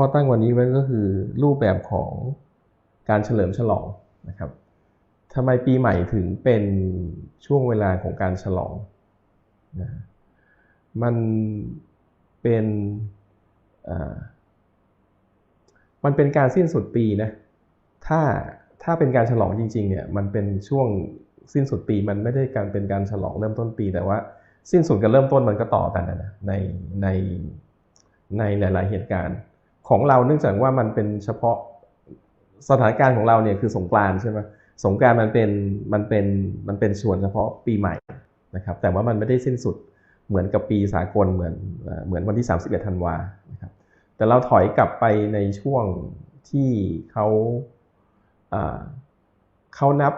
ข้อตั้งวันนี้ไว้ก็คือรูปแบบของการเฉลิมฉลองนะครับทำไมปีใหม่ถึงเป็นช่วงเวลาของการฉลองนะมันเป็นมันเป็นการสิ้นสุดปีนะ ถ้าถ้าเป็นการฉลองจริงๆเนี่ย มันเป็นช่วงสิ้นสุดปี มันไม่ได้การเป็นการฉลองเริ่มต้นปี แต่ว่าสิ้นสุดกับเริ่มต้นมันก็ต่อกันนะในในในหลาย ๆ เหตุการณ์ ของเราเนื่องจากว่ามันเป็นเฉพาะสถานการณ์ของเราเนี่ยคือสงกรานใช่ไหมสงกรานมันเป็นมันเป็นมันเป็นส่วนเฉพาะปีใหม่นะครับ แต่ว่ามันไม่ได้สิ้นสุดเหมือนกับปีสากลเหมือนเหมือนวันที่ 31ธันวานะครับ แต่เราถอยกลับไปในช่วงที่เขาเขานับ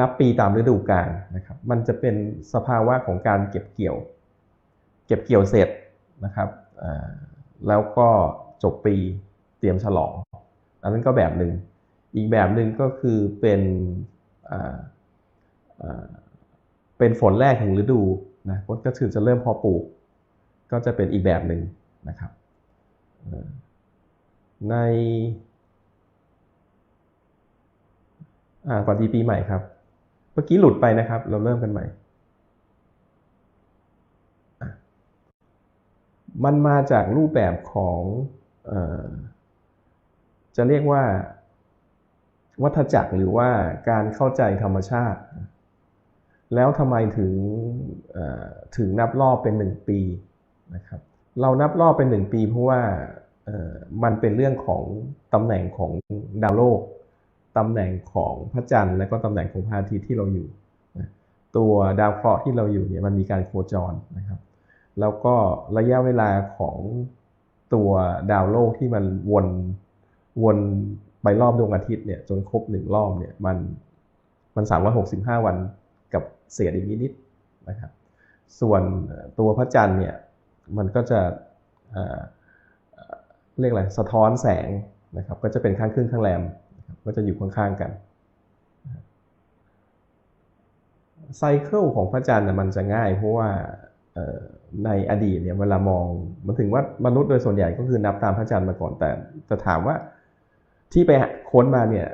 นับปีตามฤดูกาลนะครับ มันจะเป็นสภาวะของการเก็บเกี่ยว เก็บเกี่ยวเสร็จนะครับแล้วก็ จบปีเตรียมฉลองอันนั้นก็แบบหนึ่งอีกแบบหนึ่งก็คือเป็นเป็นฝนแรกของฤดูนะก็คือจะเริ่มพอปลูก ก็จะเป็นอีกแบบหนึ่งนะครับในก่อนทีปีใหม่ครับ เมื่อกี้หลุดไปนะครับ เราเริ่มกันใหม่ มันมาจากรูปแบบของ จะเรียกว่า วัฏจักรหรือว่าการเข้าใจธรรมชาติ แล้วทำไมถึงถึงนับรอบเป็นหนึ่งปีนะครับ เรานับรอบเป็นหนึ่งปีเพราะว่ามันเป็นเรื่องของตำแหน่งของดาวโลกตำแหน่งของพระจันทร์และก็ตำแหน่งของพระอาทิตย์ที่เราอยู่ ตัวดาวเคราะห์ที่เราอยู่เนี่ยมันมีการโคจรนะครับ แล้วก็ระยะเวลาของ ตัวดาวโลกที่มันวนวนไปรอบดวงอาทิตย์เนี่ยจนครบหนึ่งรอบเนี่ยมันมันสามร้อยหกสิบห้าวันกับเศษอีกนิดนะครับ ส่วนตัวพระจันทร์เนี่ยมันก็จะเรียกอะไรสะท้อนแสงนะครับ ก็จะเป็นข้างครึ่งข้างแรมก็จะอยู่ข้างๆกันไซเคิลของพระจันทร์มันจะง่ายเพราะว่า ในอดีตเนี่ยเวลามองมันถึงว่ามนุษย์โดยส่วนใหญ่ก็คือนับตามพระจันทร์มาก่อนแต่จะถามว่าที่ไปค้นมาเนี่ย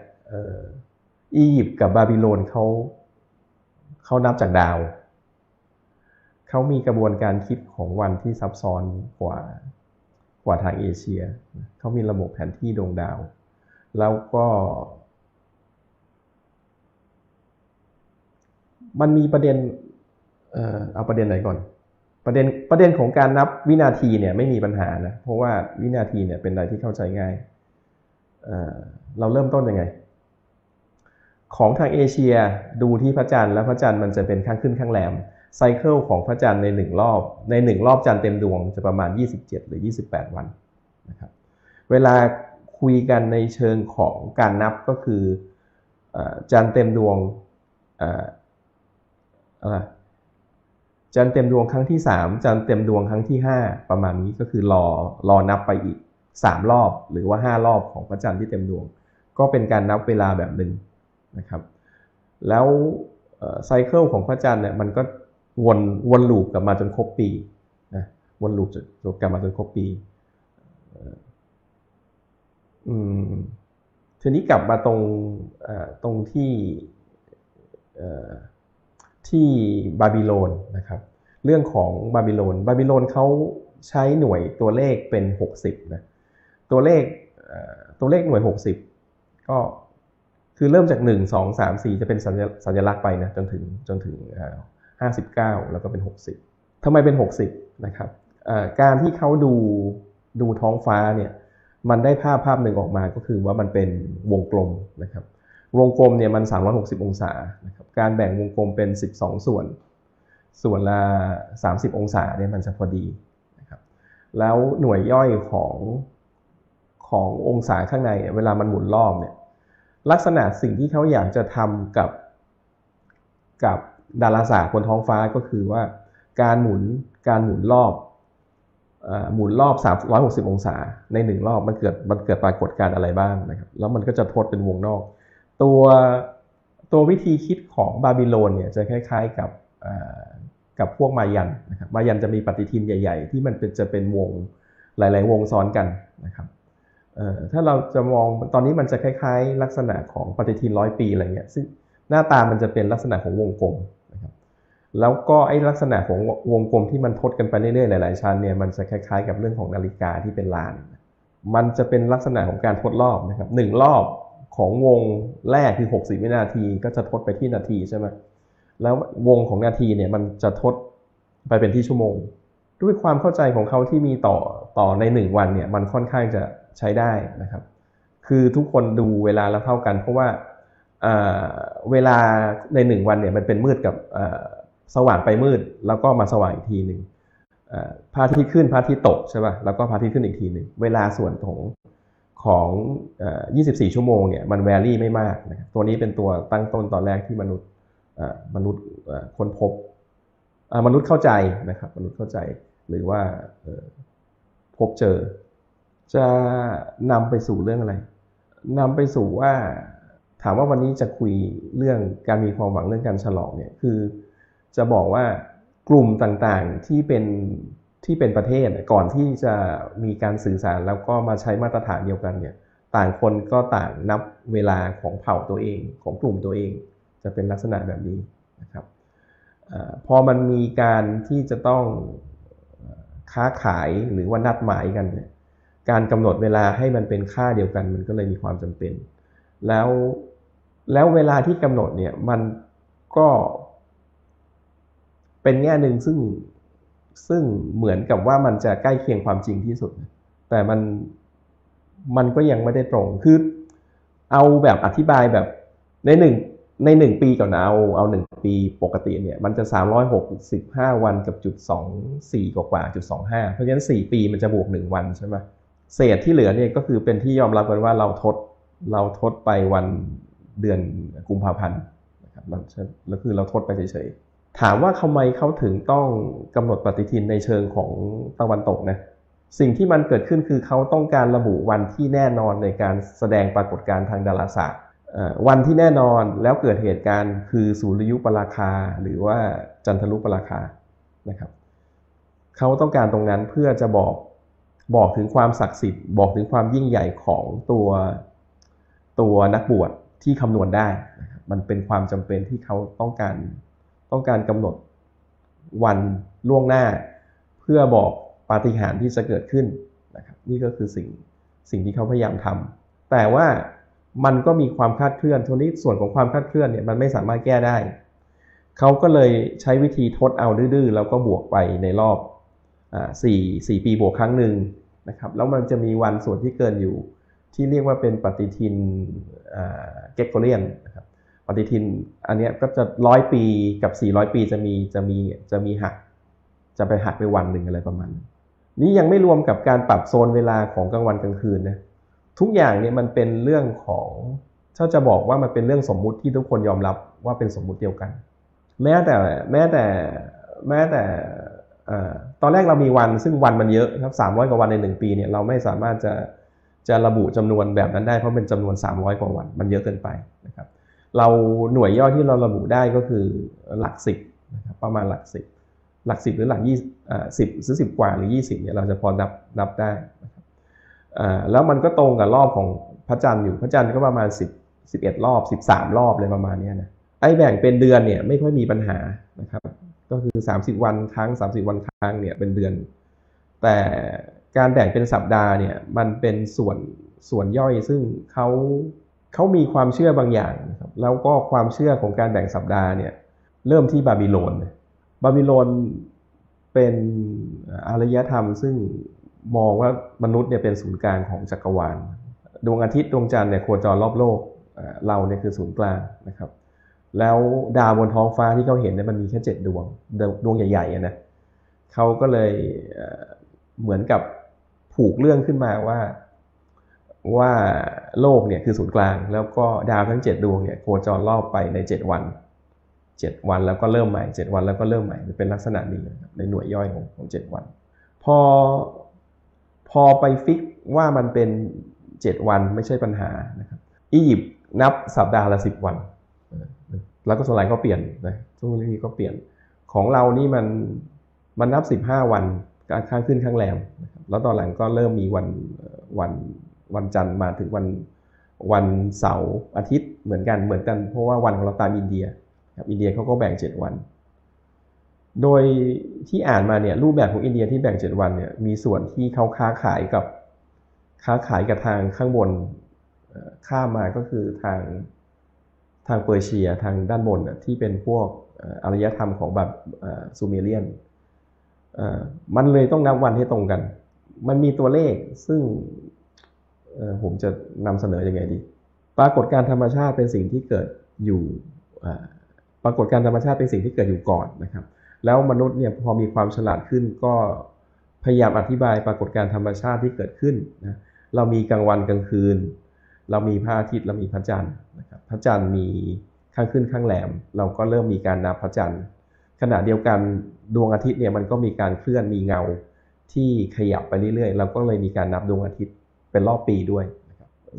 อียิปต์กับบาบิโลนเขาเขานับจากดาวเขามีกระบวนการคิดของวันที่ซับซ้อนกว่ากว่าทางเอเชียเขามีระบบแผนที่ดวงดาว แล้วก็ มันมีประเด็น เอาประเด็นไหนก่อน ประเด็นประเด็นของการนับวินาทีเนี่ยไม่มีปัญหานะเพราะว่าวินาทีเนี่ยเป็นอะไรที่เข้าใจง่ายเราเริ่มต้นยังไง ของทางเอเชียดูที่พระจันทร์แล้วพระจันทร์มันจะเป็นข้างขึ้นข้างแรมไซเคิลของพระจันทร์ในหนึ่งรอบ ในหนึ่งรอบจันทร์เต็มดวงจะประมาณ 27 หรือ 28 วันนะครับเวลาคุยกันในเชิงของการนับก็คือจันทร์เต็มดวง จันเต็มดวงครั้งที่ 3 จันเต็มดวงครั้งที่ 5 ประมาณนี้ก็คือรอรอนับไปอีก 3 รอบหรือว่า 5 รอบของพระจันทร์ที่เต็มดวง ก็เป็นการนับเวลาแบบหนึ่งนะครับ แล้วไซเคิลของพระจันทร์เนี่ยมันก็วนวนลูปกลับมาจนครบปีนะวนลูปกลับมาจนครบปีอืมทีนี้กลับมาตรงตรงที่ ที่บาบิโลนนะครับเรื่องของบาบิโลนบาบิโลนเขาใช้หน่วยตัวเลขเป็น 60นะตัวเลขตัวเลขหน่วย 60 ก็คือเริ่มจาก 1 2 3 4 จะเป็นสัญลักษณ์ไปนะจนถึงจนถึง 59 แล้วก็เป็น 60ทำไมเป็น 60นะครับการที่เขาดูดูท้องฟ้าเนี่ยมันได้ภาพภาพหนึ่งออกมาก็คือว่ามันเป็นวงกลมนะครับ วงกลมเนี่ยมัน 360 องศานะครับการแบ่งวงกลมเป็น 12 ส่วน ส่วนละ 30 องศาเนี่ยมันจะพอดีนะครับแล้วหน่วยย่อยของขององศาข้างในเวลามันหมุนรอบเนี่ยลักษณะสิ่งที่เขาอยากจะทำกับกับดาราศาสตร์บนท้องฟ้าก็คือว่าการหมุนการหมุนรอบหมุนรอบ 360 องศาในหนึ่งรอบมันเกิดมันเกิดปรากฏการณ์อะไรบ้างนะครับแล้วมันก็จะทดเป็นวงนอก ตัวตัววิธีคิดของบาบิโลนเนี่ยจะคล้าย ๆกับกับพวกมายันนะครับมายันจะมีปฏิทินใหญ่ ๆ ที่มันเป็นจะเป็นวงหลาย ๆ วงซ้อนกันนะครับถ้าเราจะมองตอนนี้มันจะคล้ายๆ ลักษณะของปฏิทินร้อยปีอะไรเงี้ยซึ่งหน้าตามันจะเป็นลักษณะของวงกลมนะครับแล้วก็ไอ้ลักษณะของวงกลมที่มันทดกันไปเรื่อยๆหลายๆชั้นเนี่ยมันจะคล้ายๆ กับเรื่องของนาฬิกาที่เป็นลาน มันจะเป็นลักษณะของการทดรอบนะครับหนึ่งรอบ ของวงแรกคือ 60 วินาที ก็จะทดไปที่นาทีใช่ไหมแล้ววงของนาทีเนี่ยมันจะทดไปเป็นที่ชั่วโมง ด้วยความเข้าใจของเขาที่มีต่อต่อในหนึ่งวันเนี่ยมันค่อนข้างจะใช้ได้นะครับ คือทุกคนดูเวลาแล้วเท่ากัน เพราะว่าเเวลาในหนึ่งวันเนี่ยมันเป็นมืดกับสว่างไปมืดแล้วก็มาสว่างอีกทีหนึ่งเอ่อพระอาทิตย์ขึ้นพระอาทิตย์ตกใช่ป่ะแล้วก็พระอาทิตย์ขึ้นอีกทีหนึ่งเวลาส่วนของ ของ 24 ชั่วโมงเนี่ยมันแวรี่ไม่มากนะครับตัวนี้เป็นตัวตั้งต้นตอนแรกที่มนุษย์มนุษย์ค้นพบมนุษย์เข้าใจนะครับมนุษย์เข้าใจหรือว่าพบเจอ จะนำไปสู่เรื่องอะไรนำไปสู่ว่าถามว่าวันนี้จะคุยเรื่องการมีความหวังเรื่องการฉลองเนี่ยคือจะบอกว่ากลุ่มต่างๆที่เป็น ที่เป็นประเทศก่อนที่จะมีการสื่อสารแล้วก็มาใช้มาตรฐานเดียวกันเนี่ยต่างคนก็ต่างนับเวลาของเผ่าตัวเองของกลุ่มตัวเอง จะเป็นลักษณะแบบนี้นะครับอพอมันมีการที่จะต้องค้าขายหรือว่านัดหมายกันเนี่ยการกำหนดเวลาให้มันเป็นค่าเดียวกัน มันก็เลยมีความจำเป็น แล้วแล้วเวลาที่กำหนดเนี่ยมันก็เป็นแง่หนึ่งซึ่ง ซึ่งเหมือนกับว่ามันจะใกล้เคียงความจริงที่สุด แต่มันมันก็ยังไม่ได้ตรงคือเอาแบบอธิบายแบบในหนึ่งในหนึ่งปีก่อนนะเอาเอาหนึ่งปีปกติเนี่ยมันจะ 365 วันกับจุด24กว่ากว่าจุด25 เพราะฉะนั้น 4 ปีมันจะบวก 1 วันใช่ไหมเศษที่เหลือเนี่ยก็คือเป็นที่ยอมรับกันว่าเราทดเราทดไปวันเดือนกุมภาพันธ์นะครับแล้วคือเราทดไปเฉยๆ ถามว่าทำไมเขาถึงต้องกำหนดปฏิทินในเชิงของตะวันตกนะสิ่งที่มันเกิดขึ้นคือเขาต้องการระบุวันที่แน่นอนในการแสดงปรากฏการณ์ทางดาราศาสตร์วันที่แน่นอนแล้วเกิดเหตุการณ์คือสุริยุปราคา หรือว่าจันทรุปราคานะครับเขาต้องการตรงนั้นเพื่อจะบอกบอกถึงความศักดิ์สิทธิ์ บอกถึงความยิ่งใหญ่ของตัวตัวนักบวชที่คำนวณได้ มันเป็นความจำเป็นที่เขาต้องการ ต้องการกำหนดวันล่วงหน้า เพื่อบอกปาฏิหาริย์ที่จะเกิดขึ้นนะครับนี่ก็คือสิ่งสิ่งที่เขาพยายามทำแต่ว่ามันก็มีความคาดเคลื่อนทีนี้ส่วนของความคาดเคลื่อนเนี่ยมันไม่สามารถแก้ได้ เขาก็เลยใช้วิธีทดเอาดื้อๆแล้วก็บวกไปในรอบสี่สี่ปีบวกครั้งหนึ่งนะครับแล้วมันจะมีวันส่วนที่เกินอยู่ที่เรียกว่าเป็นปฏิทินเกกโกเลียนนะครับ ปฏิทินอันนี้ก็จะร้อยปีกับ 400 ปีจะมีจะมีจะมีหัก จะไปหักไปวันหนึ่งอะไรประมาณ นี้ยังไม่รวมกับการปรับโซนเวลาของกลางวันกลางคืนนะทุกอย่างเนี่ยมันเป็นเรื่องของถ้าจะบอกว่ามันเป็นเรื่องสมมุติที่ทุกคนยอมรับว่าเป็นสมมุติเดียวกัน แม้แต่แม้แต่แม้แต่ตอนแรกเรามีวันซึ่งวันมันเยอะครับสามร้อยกว่าวันในหนึ่งปีเนี่ยเราไม่สามารถจะจะระบุจำนวนแบบนั้นได้เพราะเป็นจำนวน 300 กว่าวันมันเยอะเกินไปนะครับ เราหน่วยย่อที่เราระบุได้ก็คือหลักสิบนะครับประมาณหลักสิบหลักสิบหรือหลักยี่สิบหรือสิบกว่าหรือยี่สิบเนี่ยเราจะพอนับนับได้นะครับแล้วมันก็ตรงกับรอบของพระจันทร์อยู่พระจันทร์ก็ประมาณ10 11รอบ13รอบเลยประมาณนี้นะไอ้แบ่งเป็นเดือนเนี่ยไม่ค่อยมีปัญหานะครับก็คือ 30 วันครั้ง 30 วันครั้งเนี่ยเป็นเดือน แต่การแบ่งเป็นสัปดาห์เนี่ยมันเป็นส่วนส่วนย่อยซึ่งเขา เขามีความเชื่อบางอย่างครับแล้วก็ความเชื่อของการแบ่งสัปดาห์เนี่ยเริ่มที่บาบิโลน บาบิโลนเป็นอารยธรรม ซึ่งมองว่ามนุษย์เนี่ยเป็นศูนย์กลางของจักรวาล ดวงอาทิตย์ดวงจันทร์เนี่ยโคจรรอบโลกเราเนี่ยคือศูนย์กลางนะครับ แล้วดาวบนท้องฟ้าที่เขาเห็นเนี่ยมันมีแค่เจ็ดดวงดวงใหญ่ๆนะเขาก็เลยเหมือนกับผูกเรื่องขึ้นมาว่า ว่าโลกเนี่ยคือศูนย์กลาง แล้วก็ดาวทั้งเจ็ดดวงเนี่ยโคจรรอบไปในเจ็ดวันเจ็ดวันแล้วก็เริ่มใหม่เจ็ดวันแล้วก็เริ่มใหม่เป็นลักษณะนี้ในหน่วยย่อยของของเจ็ดวัน พอพอไปฟิกว่ามันเป็น 7 วันไม่ใช่ปัญหานะครับอียิปต์นับสัปดาห์ละ 10 วัน แล้วก็ส่วนใหญ่ก็เปลี่ยนนะช่วงนี้ก็เปลี่ยนของเรานี่มันมันนับ 15 วันข้างขึ้นข้างแรมนะครับแล้วตอนหลังก็เริ่มมีวันวัน วันจันทร์มาถึงวันวันเสาร์อาทิตย์เหมือนกันเหมือนกัน เพราะว่าวันของเราตามอินเดียครับอินเดียเขาก็แบ่ง 7 วัน โดยที่อ่านมาเนี่ยรูปแบบของอินเดียที่แบ่ง 7 วันเนี่ยมีส่วนที่เขาค้าขายกับค้าขายกับทางข้างบนข้ามมาก็คือทางทางเปอร์เซียทางด้านบนที่เป็นพวกอารยธรรมของแบบซูเมเรียนมันเลยต้องนับวันให้ตรงกัน มันมีตัวเลขซึ่ง ผมจะนำเสนอยังไงดี ปรากฏการธรรมชาติเป็นสิ่งที่เกิดอยู่ปรากฏการธรรมชาติเป็นสิ่งที่เกิดอยู่ก่อนนะครับ แล้วมนุษย์เนี่ยพอมีความฉลาดขึ้นก็พยายามอธิบายปรากฏการธรรมชาติที่เกิดขึ้นนะเรามีกลางวันกลางคืน เรามีพระอาทิตย์เรามีพระจันทร์นะครับพระจันทร์มีข้างขึ้นข้างแหลม เราก็เริ่มมีการนับพระจันทร์ ขณะเดียวกันดวงอาทิตย์เนี่ยมันก็มีการเคลื่อนมีเงาที่ขยับไปเรื่อยๆ เราก็เลยมีการนับดวงอาทิตย์ เป็นรอบปีด้วย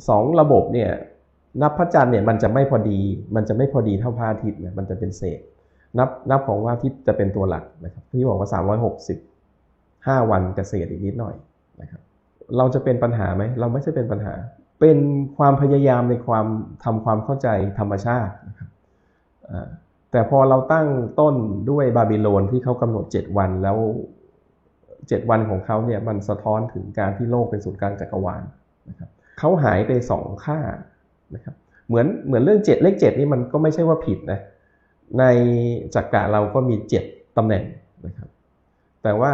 สองระบบเนี่ยนับพระจันทร์เนี่ยมันจะไม่พอดี มันจะไม่พอดีเท่าพระอาทิตย์เนี่ยมันจะเป็นเศษ นับนับของว่าที่จะเป็นตัวหลักนะครับที่บอกว่า 365 วันเกษตรอีกนิดหน่อยนะครับเราจะเป็นปัญหาไหมเราไม่ใช่เป็นปัญหา เป็นความพยายามในความทำความเข้าใจธรรมชาตินะครับแต่พอเราตั้งต้นด้วยบาบิโลนที่เขากำหนด 7 วันแล้ว 7 วันของเขาเนี่ยมันสะท้อนถึงการที่โลกเป็นศูนย์กลางจักรวาลนะครับเขาหายไป 2 ค่านะครับเหมือนเหมือนเรื่อง 7 เลข 7 นี่มันก็ไม่ใช่ว่าผิดนะในจักระเราก็มี 7ตำแหน่งนะครับแต่ว่า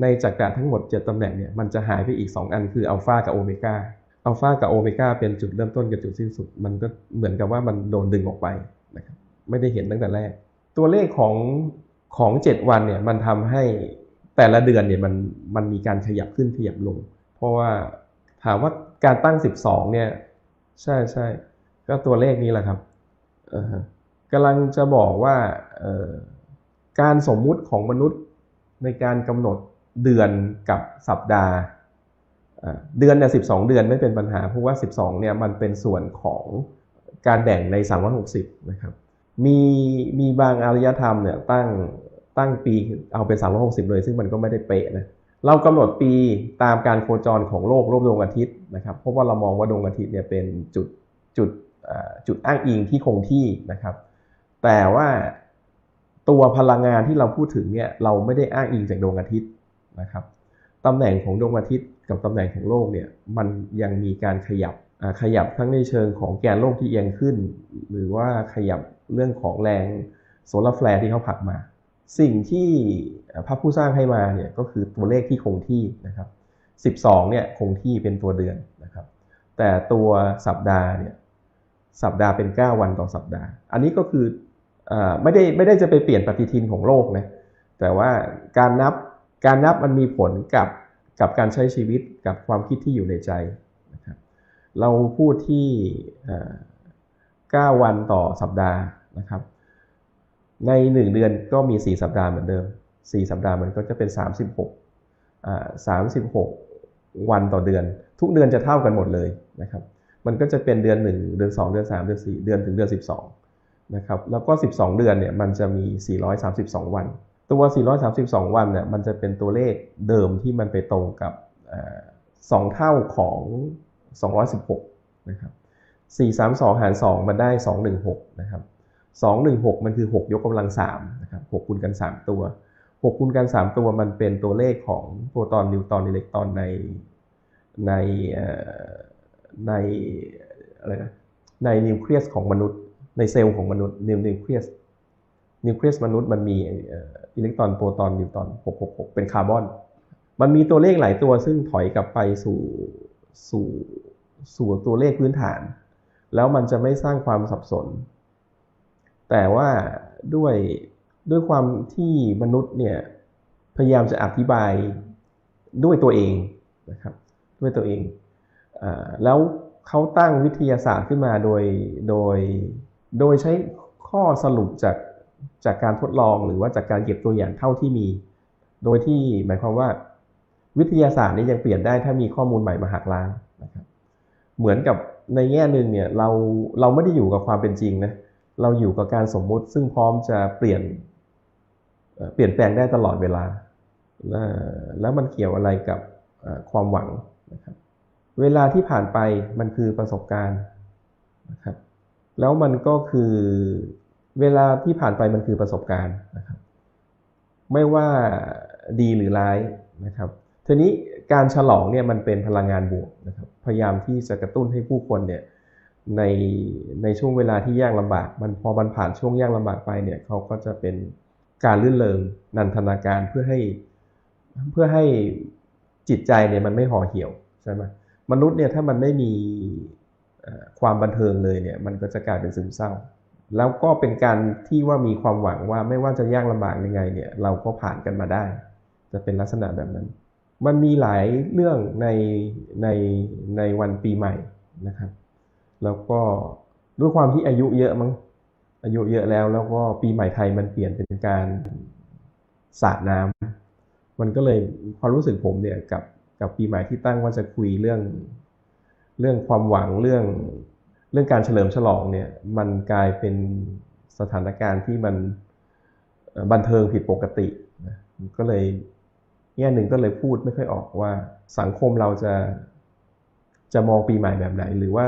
ในจักระทั้งหมด 7ตำแหน่งเนี่ยมันจะหายไปอีก 2 อันคืออัลฟากับโอเมก้าอัลฟากับโอเมก้าเป็นจุดเริ่มต้นกับจุดสิ้นสุด มันก็เหมือนกับว่ามันโดนดึงออกไปนะครับไม่ได้เห็นตั้งแต่แรก ตัวเลขของของ 7 วันเนี่ยมันทำให้ แต่ละเดือนเนี่ยมันมันมีการขยับขึ้นขยับลง เพราะว่าถามว่าการตั้ง 12 เนี่ย ใช่ใช่ก็ตัวเลขนี้แหละครับกำลังจะบอกว่าการสมมุติของมนุษย์ในการกำหนดเดือนกับสัปดาห์เดือนเนี่ยสิเดือนไม่เป็นปัญหา เพราะว่า 12เนี่ยมันเป็นส่วนของการแบ่งใน 360 นะครับ มีมีบางอารยธรรมเนี่ยตั้ง ตั้งปีเอาเป็น 360 เลย ซึ่งมันก็ไม่ได้เป๊ะนะเรากำหนดปีตามการโคจรของโลกรอบดวงอาทิตย์นะครับเพราะว่าเรามองว่าดวงอาทิตย์เนี่ยเป็นจุดจุดจุดอ้างอิงที่คงที่นะครับ แต่ว่าตัวพลังงานที่เราพูดถึงเนี่ยเราไม่ได้อ้างอิงจากดวงอาทิตย์นะครับตำแหน่งของดวงอาทิตย์กับตำแหน่งของโลกเนี่ยมันยังมีการขยับขยับทั้งในเชิงของแกนโลกที่เอียงขึ้น หรือว่าขยับเรื่องของแรงโซลาร์แฟลร์ที่เขาผลักมา สิ่งที่พระผู้สร้างให้มาเนี่ยก็คือตัวเลขที่คงที่นะครับ 12เนี่ยคงที่เป็นตัวเดือนนะครับ แต่ตัวสัปดาห์เนี่ยสัปดาห์เป็น 9 วันต่อสัปดาห์ อันนี้ก็คืออไม่ได้ไม่ได้จะไปเปลี่ยนปฏิทินของโลกนะแต่ว่าการนับการนับมันมีผลกับกับการใช้ชีวิตกับความคิดที่อยู่ในใจนะครับเราพูดที่ 9 วันต่อสัปดาห์นะครับ ใน 1 เดือนก็มี 4 สัปดาห์เหมือนเดิม 4 สัปดาห์มันก็จะเป็น 36อ่า36 วันต่อเดือน ทุกเดือนจะเท่ากันหมดเลยนะครับ มันก็จะเป็นเดือน 1 เดือน 2 เดือน 3 เดือน 4 เดือนถึงเดือน 12นะครับ แล้วก็ 12 เดือนเนี่ยมันจะมี 432 วัน ตัว 432 วันเนี่ยมันจะเป็นตัวเลขเดิมที่มันไปตรงกับสองเท่าของ 216นะครับ432 หาร 2 มันได้ 216นะครับ 216 มันคือ 6 ยกกำลัง3นะครับ6คูณกัน 3 ตัว 6คูณกัน 3 ตัวมันเป็นตัวเลขของโปรตอนนิวตรอนอิเล็กตรอนในในเอ่อในอะไรนะในนิวเคลียสของมนุษย์ ในเซลล์ของมนุษย์นิวนิวเคลียสนิวเคลียสมนุษย์มันมีอิเล็กตรอนโปรตอนนิวตรอน 666 เป็นคาร์บอน มันมีตัวเลขหลายตัวซึ่งถอยกลับไปสู่สู่สู่ตัวเลขพื้นฐาน แล้วมันจะไม่สร้างความสับสน แต่ว่าด้วยด้วยความที่มนุษย์เนี่ยพยายามจะอธิบายด้วยตัวเองนะครับด้วยตัวเองอแล้วเขาตั้งวิทยาศาสตร์ขึ้นมาโดยโดยโดยใช้ข้อสรุปจากจากการทดลองหรือว่าจากการเก็บตัวอย่างเท่าที่มี โดยที่หมายความว่า วิทยาศาสตร์นี้ยังเปลี่ยนได้ถ้ามีข้อมูลใหม่มาหักล้างนะครับเหมือนกับในแง่หนึ่งเนี่ยเราเราไม่ได้อยู่กับความเป็นจริงนะ เราอยู่กับการสมมุติซึ่งพร้อมจะเปลี่ยนเปลี่ยนแปลงได้ตลอดเวลา แล้วมันเกี่ยวอะไรกับความหวังนะครับเวลาที่ผ่านไปมันคือประสบการณ์นะครับแล้วมันก็คือเวลาที่ผ่านไปมันคือประสบการณ์นะครับไม่ว่าดีหรือร้ายนะครับทีนี้การฉลองเนี่ยมันเป็นพลังงานบวกนะครับพยายามที่จะกระตุ้นให้ผู้คนเนี่ย ในในช่วงเวลาที่ยากลำบาก มันพอมันผ่านช่วงยากลำบากไปเนี่ยเขาก็จะเป็นการลื่นเลงนันทนาการเพื่อให้เพื่อให้จิตใจเนี่ยมันไม่ห่อเหี่ยวใช่ไหมมนุษย์เนี่ยถ้ามันไม่มีความบันเทิงเลยเนี่ยมันก็จะกลายเป็นซึมเศร้า แล้วก็เป็นการที่ว่ามีความหวังว่าไม่ว่าจะยากลำบากยังไงเนี่ยเราก็ผ่านกันมาได้ จะเป็นลักษณะแบบนั้น มันมีหลายเรื่องในในในวันปีใหม่นะครับ แล้วก็ด้วยความที่อายุเยอะมั้งอายุเยอะแล้ว แล้วก็ปีใหม่ไทยมันเปลี่ยนเป็นการสาดน้ำมันก็เลยความรู้สึกผมเนี่ยกับกับปีใหม่ที่ตั้งว่าจะคุยเรื่องเรื่องความหวังเรื่องเรื่องการเฉลิมฉลองเนี่ยมันกลายเป็นสถานการณ์ที่มันบันเทิงผิดปกติก็เลยแง่หนึ่งก็เลยพูดไม่ค่อยออกว่าสังคมเราจะจะมองปีใหม่แบบไหน หรือว่า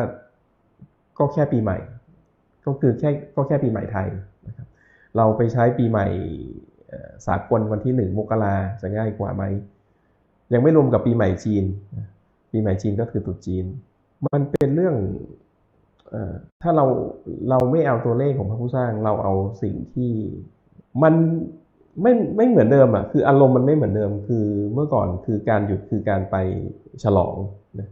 ก็แค่ปีใหม่ ก็คือแค่ก็แค่ปีใหม่ไทยนะครับเราไปใช้ปีใหม่สากลวันที่หนึ่งมกราจะง่ายกว่าไหม ยังไม่รวมกับปีใหม่จีน ปีใหม่จีนก็คือตุจีน มันเป็นเรื่องถ้าเราเราไม่เอาตัวเลขของพระผู้สร้างเราเอาสิ่งที่มันไม่ไม่เหมือนเดิมอะคืออารมณ์มันไม่เหมือนเดิมคือเมื่อก่อนคือการหยุดคือการไปฉลองนะ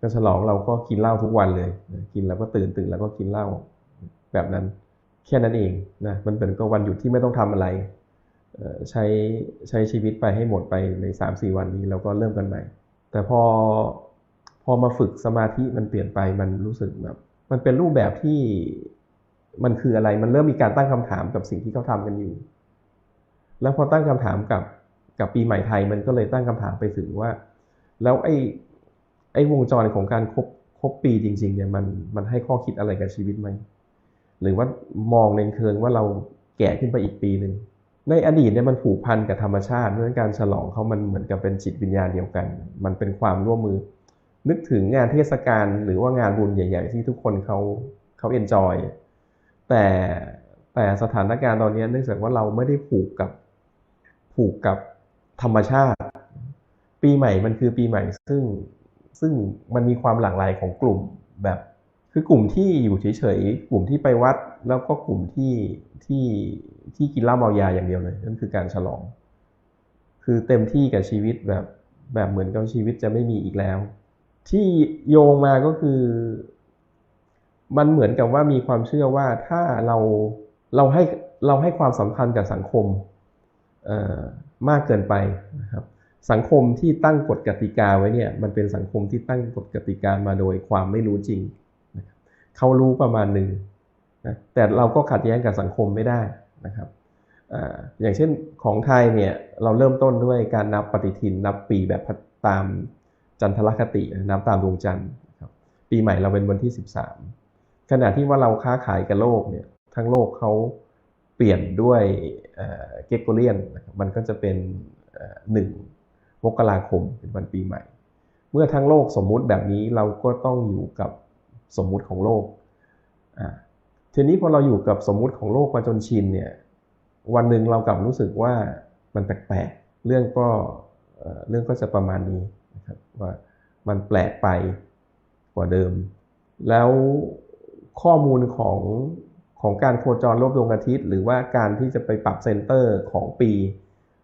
ก็ฉลองเราก็กินเหล้าทุกวันเลยนะกินแล้วก็ตื่นตื่นแล้วก็กินเหล้าแบบนั้นแค่นั้นเองนะมันเป็นก็วันหยุดที่ไม่ต้องทำอะไรใช้ใช้ชีวิตไปให้หมดไปในสามสี่วันนี้แล้วก็เริ่มกันใหม่ แต่พอพอมาฝึกสมาธิมันเปลี่ยนไปมันรู้สึกแบบมันเป็นรูปแบบที่มันคืออะไรมันเริ่มมีการตั้งคำถามกับสิ่งที่เขาทากันอยู่ แล้วพอตั้งคำถามกับกับปีใหม่ไทยมันก็เลยตั้งคำถามไปถึงว่า แล้วไอ้ อ้วงจรของการครบครบปีจริง ๆ เนี่ยมันมันให้ข้อคิดอะไรกับชีวิตไหมหรือว่ามองในเชิงว่าเราแก่ขึ้นไปอีกปีหนึ่งในอดีตเนี่ยมันผูกพันกับธรรมชาติเรื่องการฉลองเขามันเหมือนกับเป็นจิตวิญญาณเดียวกัน มันเป็นความร่วมมือ นึกถึงงานเทศกาลหรือว่างานบุญใหญ่ ๆ ที่ทุกคนเขาเขาเอนจอยแต่แต่สถานการณ์ตอนนี้เนื่องจากว่าเราไม่ได้ผูกกับผูกกับธรรมชาติ ปีใหม่มันคือปีใหม่ซึ่ง ซึ่งมันมีความหลากหลายของกลุ่มแบบ คือกลุ่มที่อยู่เฉยๆกลุ่มที่ไปวัด แล้วก็กลุ่มที่ที่ที่กินเหล้าเมายาอย่างเดียวเลยนั่นคือการฉลอง คือเต็มที่กับชีวิตแบบแบบเหมือนกับชีวิตจะไม่มีอีกแล้ว ที่โยงมาก็คือ มันเหมือนกับว่ามีความเชื่อว่าถ้าเราเราให้เราให้ความสำคัญกับสังคมมากเกินไปนะครับ สังคมที่ตั้งกฎกติกาไว้เนี่ยมันเป็นสังคมที่ตั้งกฎกติกามาโดยความไม่รู้จริง เขารู้ประมาณหนึ่งนะแต่เราก็ขัดแย้งกับสังคมไม่ได้นะครับออย่างเช่นของไทยเนี่ยเราเริ่มต้นด้วยการนับปฏิทินนับปีแบบตามจันทรคตินับตามดวงจันทร์ครับปีใหม่เราเป็นวันที่ 13 ขณะที่ว่าเราค้าขายกับโลกเนี่ยทั้งโลกเขาเปลี่ยนด้วยเกกโกเลียนมันก็จะเป็นหนึ่ง มกราคมเป็นวันปีใหม่ เมื่อทั้งโลกสมมุติแบบนี้เราก็ต้องอยู่กับสมมุติของโลกทีนี้พอเราอยู่กับสมมุติของโลกมาจนชินเนี่ยวันหนึ่งเรากลับรู้สึกว่ามันแปลกๆเรื่องก็เรื่องก็จะประมาณนี้นะครับว่ามันแปลกไปกว่าเดิม แล้วข้อมูลของของการโคจรรอบดวงอาทิตย์ หรือว่าการที่จะไปปรับเซนเตอร์ของปี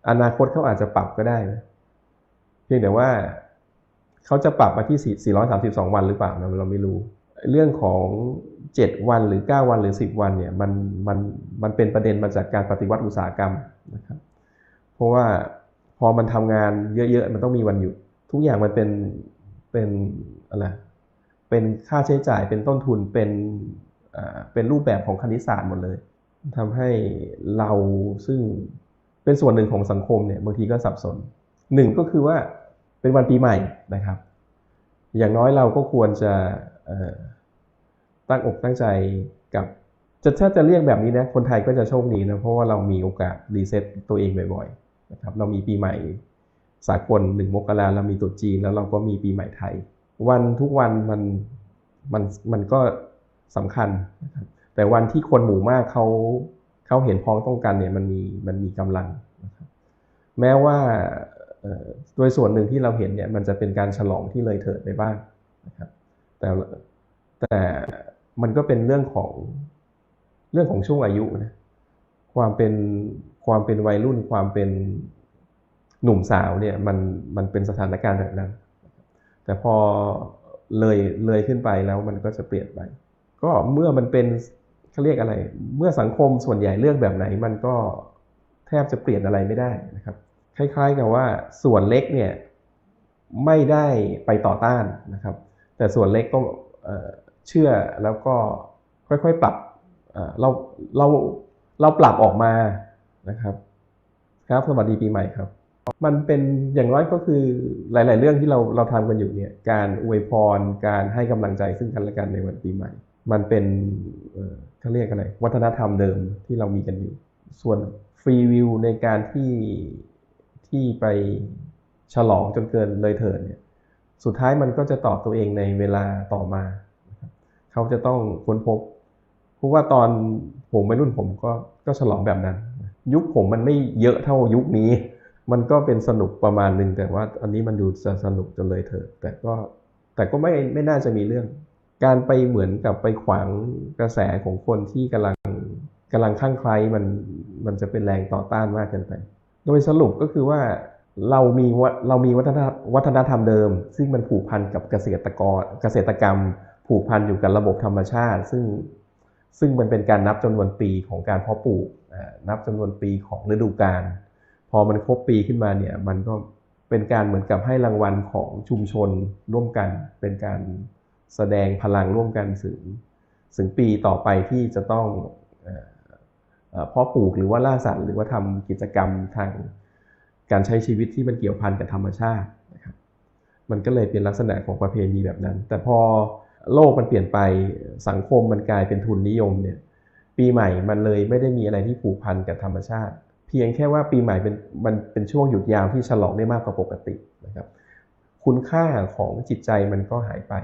อนาคตเขาอาจจะปรับก็ได้นะ เพียงแต่ว่าเขาจะปรับมาที่ 432 วันหรือเปล่าเราไม่รู้ เรื่องของ 7 วันหรือ 9 วันหรือ 10 วันเนี่ยมันมันมันเป็นประเด็นมาจากการปฏิวัติอุตสาหกรรมนะครับ เพราะว่าพอมันทำงานเยอะๆ มันต้องมีวันหยุด ทุกอย่างมันเป็นเป็นอะไรเป็นค่าใช้จ่ายเป็นต้นทุนเป็นเป็นรูปแบบของคณิตศาสตร์หมดเลยทำให้เราซึ่งเป็นส่วนหนึ่งของสังคมเนี่ยบางทีก็สับสน หนึ่งก็คือว่าเป็นวันปีใหม่นะครับ อย่างน้อยเราก็ควรจะตั้งอกตั้งใจกับจะถ้าจะเรียกแบบนี้นะคนไทยก็จะโชคดีนะเพราะว่าเรามีโอกาสรีเซ็ตตัวเองบ่อยๆนะครับเรามีปีใหม่สากลหนึ่งมกราเรามีตุจีนแล้วเราก็มีปีใหม่ไทย วันทุกวันมันมันมันก็สำคัญนะครับแต่วันที่คนหมู่มากเขาเขาเห็นพ้องต้องกันเนี่ยมันมีมันมีกำลังนะครับแม้ว่า โดยส่วนหนึ่งที่เราเห็นเนี่ยมันจะเป็นการฉลองที่เลยเถิดไปบ้างนะครับแต่แต่มันก็เป็นเรื่องของเรื่องของช่วงอายุนะความเป็นความเป็นวัยรุ่นความเป็นหนุ่มสาวเนี่ยมันมันเป็นสถานการณ์แบบนั้น แต่พอเลยเลยขึ้นไปแล้วมันก็จะเปลี่ยนไป ก็เมื่อมันเป็นเขาเรียกอะไร เมื่อสังคมส่วนใหญ่เลือกแบบไหน มันก็แทบจะเปลี่ยนอะไรไม่ได้นะครับ คล้ายๆกับว่าส่วนเล็กเนี่ยไม่ได้ไปต่อต้านนะครับ แต่ส่วนเล็กก็เชื่อแล้วก็ค่อยๆปรับเราเราเราปรับออกมานะครับครับสวัสดีปีใหม่ครับ มันเป็นอย่างน้อยก็คือหลาย ๆ เรื่องที่เราเราทำกันอยู่เนี่ยการอวยพรการให้กำลังใจซึ่งกันและกันในวันปีใหม่ มันเป็นเขาเรียกอะไรวัฒนธรรมเดิมที่เรามีกันอยู่ ส่วนฟรีวิวในการที่ ที่ไปฉลองจนเกินเลยเถิดเนี่ยสุดท้ายมันก็จะตอบตัวเองในเวลาต่อมา เขาจะต้องค้นพบ เพราะว่าตอนผมไปรุ่นผมก็ก็ฉลองแบบนั้น ยุคผมมันไม่เยอะเท่ายุคนี้ มันก็เป็นสนุกประมาณหนึ่งแต่ว่าอันนี้มันดูจะสนุกจนเลยเถิดแต่ก็แต่ก็ไม่ไม่น่าจะมีเรื่อง การไปเหมือนกับไปขวางกระแสของคนที่กำลังกำลังข้างใครมันมันจะเป็นแรงต่อต้านมากเกินไป โดยสรุปก็คือว่าเรามีเรามีวัฒนธรรมเดิม ซึ่งมันผูกพันกับเกษตรกรเกษตรกรรม ผูกพันอยู่กับระบบธรรมชาติ ซึ่งซึ่งมันเป็นการนับจำนวนปีของการเพาะปลูกนับจำนวนปีของฤดูกาลพอมันครบปีขึ้นมาเนี่ยมันก็เป็นการเหมือนกับให้รางวัลของชุมชนร่วมกัน เป็นการแสดงพลังร่วมกันถึงถึงปีต่อไปที่จะต้อง เพาะปลูกหรือว่าล่าสัตว์หรือว่าทำกิจกรรมทางการใช้ชีวิตที่มันเกี่ยวพันกับธรรมชาตินะครับมันก็เลยเป็นลักษณะของประเพณีแบบนั้น แต่พอโลกมันเปลี่ยนไปสังคมมันกลายเป็นทุนนิยมเนี่ยปีใหม่มันเลยไม่ได้มีอะไรที่ผูกพันกับธรรมชาติ เพียงแค่ว่าปีใหม่เป็นมันเป็นช่วงหยุดยาวที่ฉลองได้มากกว่าปกตินะครับคุณค่าของจิตใจมันก็หายไป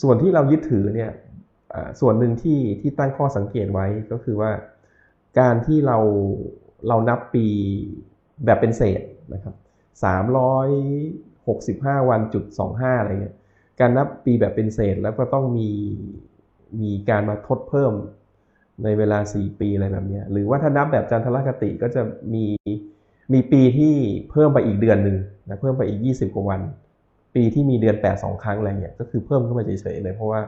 ส่วนที่เรายึดถือเนี่ยส่วนหนึ่งที่ที่ตั้งข้อสังเกตไว้ก็คือว่า การที่เราเรานับปีแบบเป็นเศษนะครับ365 วันจุด25 อะไรเงี้ย การนับปีแบบเป็นเศษแล้วก็ต้องมีมีการมาทดเพิ่มในเวลา 4 ปีอะไรแบบนี้ หรือว่าถ้านับแบบจันทรคติก็จะมีมีปีที่เพิ่มไปอีกเดือนหนึ่งนะเพิ่มไปอีก 20 กว่าวัน ปีที่มีเดือน 8 2 ครั้งอะไรเงี้ย ก็คือเพิ่มขึ้นมาเฉยๆเลย เพราะว่า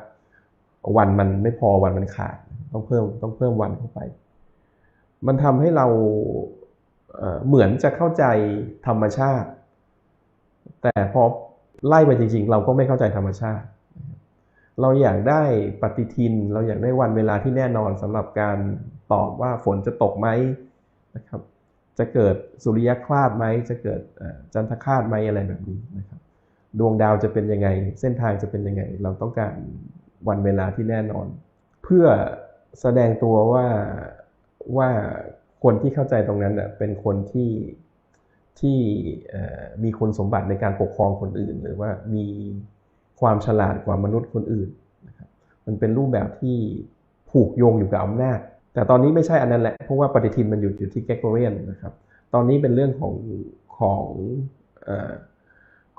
วันมันไม่พอวันมันขาด ต้องเพิ่มต้องเพิ่มวันเข้าไป มันทำให้เราเหมือนจะเข้าใจธรรมชาติ แต่พอไล่ไปจริงๆ เราก็ไม่เข้าใจธรรมชาติ เราอยากได้ปฏิทิน เราอยากได้วันเวลาที่แน่นอนสำหรับการตอบว่าฝนจะตกไหมนะครับ จะเกิดสุริยคราสไหม จะเกิดจันทคราสไหมอะไรแบบนี้นะครับ ดวงดาวจะเป็นยังไง เส้นทางจะเป็นยังไง เราต้องการวันเวลาที่แน่นอน เพื่อแสดงตัวว่า ว่าคนที่เข้าใจตรงนั้นเป็นคนที่ที่มีคุณสมบัติในการปกครองคนอื่น หรือว่ามีความฉลาดกว่ามนุษย์คนอื่นนะครับมันเป็นรูปแบบที่ผูกโยงอยู่กับอำนาจ แต่ตอนนี้ไม่ใช่อันนั้นแหละเพราะว่าปฏิทินมันอยู่อยู่ที่แกกเรียนนะครับตอนนี้เป็นเรื่องของของ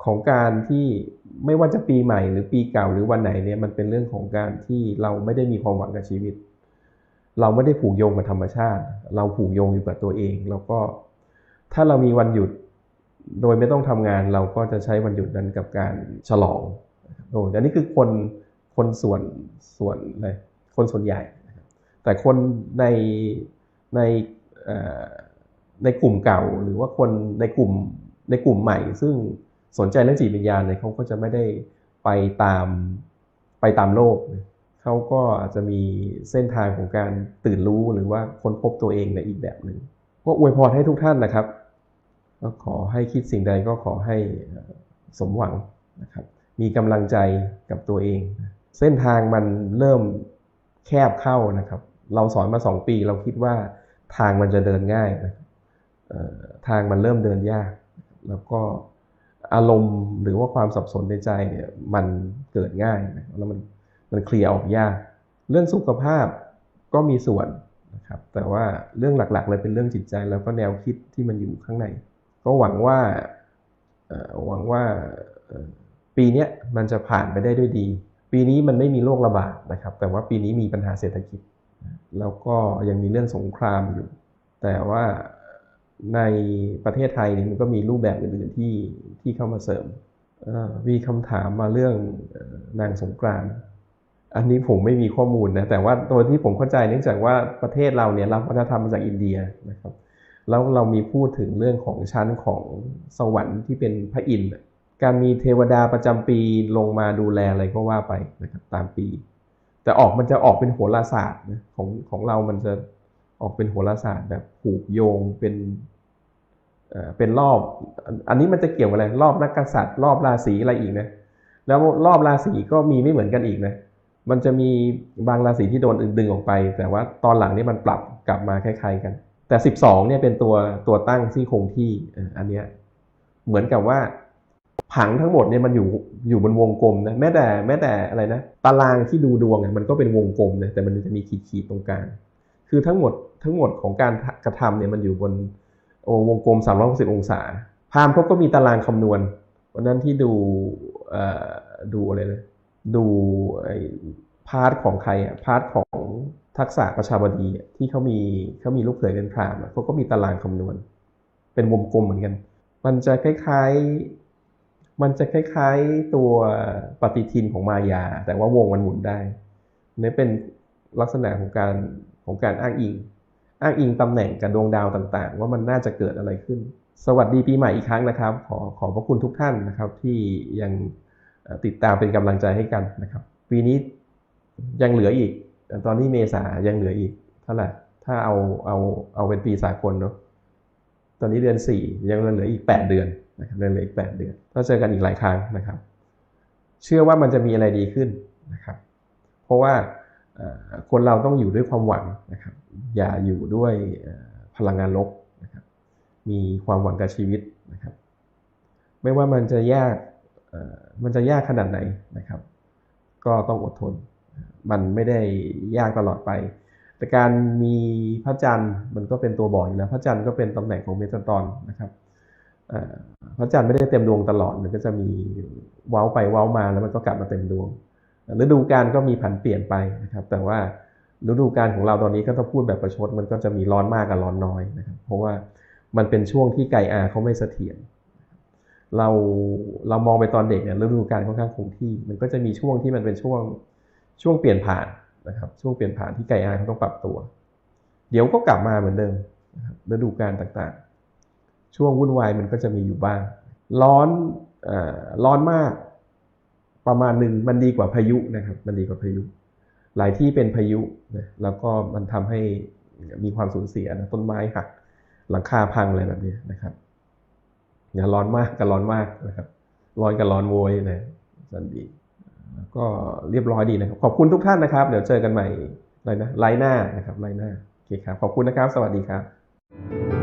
ของการที่ไม่ว่าจะปีใหม่หรือปีเก่าหรือวันไหนเนี่ยมันเป็นเรื่องของการที่เราไม่ได้มีความหวังกับชีวิต เราไม่ได้ผูกโยงกับธรรมชาติ เราผูกโยงอยู่กับตัวเอง แล้วก็ถ้าเรามีวันหยุดโดยไม่ต้องทำงานเราก็จะใช้วันหยุดนั้นกับการฉลองโอ้อันนี้คือคนคนส่วนส่วนเลยคนส่วนใหญ่ แต่คนในในในกลุ่มเก่าหรือว่าคนในกลุ่มในกลุ่มใหม่ ซึ่งสนใจเรื่องจิตวิญญาณเนี่ยเขาก็จะไม่ได้ไปตามไปตามโลก เขาก็อาจจะมีเส้นทางของการตื่นรู้หรือว่าค้นพบตัวเองในอีกแบบหนึ่งก็อวยพรให้ทุกท่านนะครับก็ขอให้คิดสิ่งใดก็ขอให้สมหวังนะครับมีกำลังใจกับตัวเอง เส้นทางมันเริ่มแคบเข้านะครับ เราสอนมาสองปีเราคิดว่าทางมันจะเดินง่ายนะทางมันเริ่มเดินยาก แล้วก็อารมณ์หรือว่าความสับสนในใจเนี่ยมันเกิดง่ายนะแล้วมัน มันเคลียร์ออกยาก เรื่องสุขภาพก็มีส่วนนะครับ แต่ว่าเรื่องหลักๆเลยเป็นเรื่องจิตใจแล้วก็แนวคิดที่มันอยู่ข้างใน ก็หวังว่าหวังว่าปีนี้มันจะผ่านไปได้ด้วยดี ปีนี้มันไม่มีโรคระบาดนะครับ แต่ว่าปีนี้มีปัญหาเศรษฐกิจ แล้วก็ยังมีเรื่องสงครามอยู่ แต่ว่าในประเทศไทยเนี่ยมันก็มีรูปแบบอื่นๆที่ที่เข้ามาเสริม มีคำถามมาเรื่องนางสงกรานต์ อันนี้ผมไม่มีข้อมูลนะแต่ว่าตัวที่ผมเข้าใจเนื่องจากว่าประเทศเราเนี่ยรับวัฒนธรรมมาจากอินเดียนะครับแล้วเรามีพูดถึงเรื่องของชั้นของสวรรค์ที่เป็นพระอินทร์การมีเทวดาประจำปีลงมาดูแลอะไรก็ว่าไปนะครับตามปี แต่ออกมันจะออกเป็นโหราศาสตร์นะของของเรามันจะออกเป็นโหราศาสตร์แบบผูกโยงเป็นเอ่อเป็นรอบ อันนี้มันจะเกี่ยวกับอะไรรอบนักกษัตริย์ รอบราศีอะไรอีกนะแล้วรอบราศีก็มีไม่เหมือนกันอีกนะ มันจะมีบางราศีที่โดนดึงออกไป แต่ว่าตอนหลังนี่มันปรับกลับมาคล้ายๆกัน แต่ 12เนี่ยเป็นตัวตัวตั้งที่คงที่อันเนี้ยเหมือนกับว่าผังทั้งหมดเนี่ยมันอยู่อยู่บนวงกลมนะแม้แต่แม้แต่อะไรนะตารางที่ดูดวงเนี่ยมันก็เป็นวงกลมนะแต่มันจะมีขีดขีดๆตรงกลางคือทั้งหมดทั้งหมดของการกระทำเนี่ยมันอยู่บนวงกลม 360 องศาพามเขาก็มีตารางคำนวณวันนั้นที่ดูอ่อดูอะไรนะ ดูไอ้พาร์ทของใครอะพาร์ทของทักษะประชาบดีอะที่เขามีเขามีลูกเขยเป็นพรามณ์อะเขาก็มีตารางคำนวณ เป็นวงกลมเหมือนกัน มันจะคล้ายๆ มันจะคล้ายๆตัวปฏิทินของมายา แต่ว่าวงมันหมุนได้นี่เป็นลักษณะของการของการอ้างอิง อ้างอิงตำแหน่งกับดวงดาวต่างๆ ว่ามันน่าจะเกิดอะไรขึ้น สวัสดีปีใหม่อีกครั้งนะครับ ขอขอบพระคุณทุกท่านนะครับที่ยัง ติดตามเป็นกำลังใจให้กันนะครับ ปีนี้ยังเหลืออีก ตอนนี้เมษายังเหลืออีกเท่าไหร่ถ้าเอาเอาเอาเป็นปีสากลเนาะตอนนี้เดือนสี่ยังเหลืออีกแปดเดือนนะครับเหลืออีกแปดเดือนก็เจอกันอีกหลายครั้งนะครับ เชื่อว่ามันจะมีอะไรดีขึ้นนะครับ เพราะว่าคนเราต้องอยู่ด้วยความหวังนะครับ อย่าอยู่ด้วยพลังงานลบนะครับ มีความหวังกับชีวิตนะครับ ไม่ว่ามันจะยาก มันจะยากขนาดไหนนะครับ ก็ต้องอดทน มันไม่ได้ยากตลอดไป แต่การมีพระจันทร์มันก็เป็นตัวบอกอยู่แล้ว พระจันทร์ก็เป็นตำแหน่งของเมตาตรอนนะครับพระจันทร์ไม่ได้เต็มดวงตลอด มันก็จะมีเว้าไปเว้ามาแล้วมันก็กลับมาเต็มดวงฤดูกาลก็มีผันเปลี่ยนไปนะครับ แต่ว่าฤดูกาลของเราตอนนี้ก็ต้องพูดแบบประชด มันก็จะมีร้อนมากกับร้อนน้อยนะครับ เพราะว่ามันเป็นช่วงที่ไก่อาเขาไม่เสถียร เราเรามองไปตอนเด็กเนี่ยฤดูกาลค่อนข้างคงที่ มันก็จะมีช่วงที่มันเป็นช่วงช่วงเปลี่ยนผ่านนะครับ ช่วงเปลี่ยนผ่านที่ไก่อาเขาต้องปรับตัว เดี๋ยวก็กลับมาเหมือนเดิมนะครับฤดูกาลต่างๆ ช่วงวุ่นวายมันก็จะมีอยู่บ้าง ร้อนเอ่อร้อนมาก ประมาณหนึ่งมันดีกว่าพายุนะครับ มันดีกว่าพายุ หลายที่เป็นพายุนะแล้วก็มันทำให้มีความสูญเสียนะต้นไม้หักหลังคาพังอะไรแบบนี้นะครับ อย่าร้อนมากกับร้อนมากนะครับ ร้อนกับร้อนโวยนะสันดีก็เรียบร้อยดีนะครับ ขอบคุณทุกท่านนะครับ เดี๋ยวเจอกันใหม่อะไรนะไลน์หน้านะครับไลน์หน้าโอเคครับ ขอบคุณนะครับ สวัสดีครับ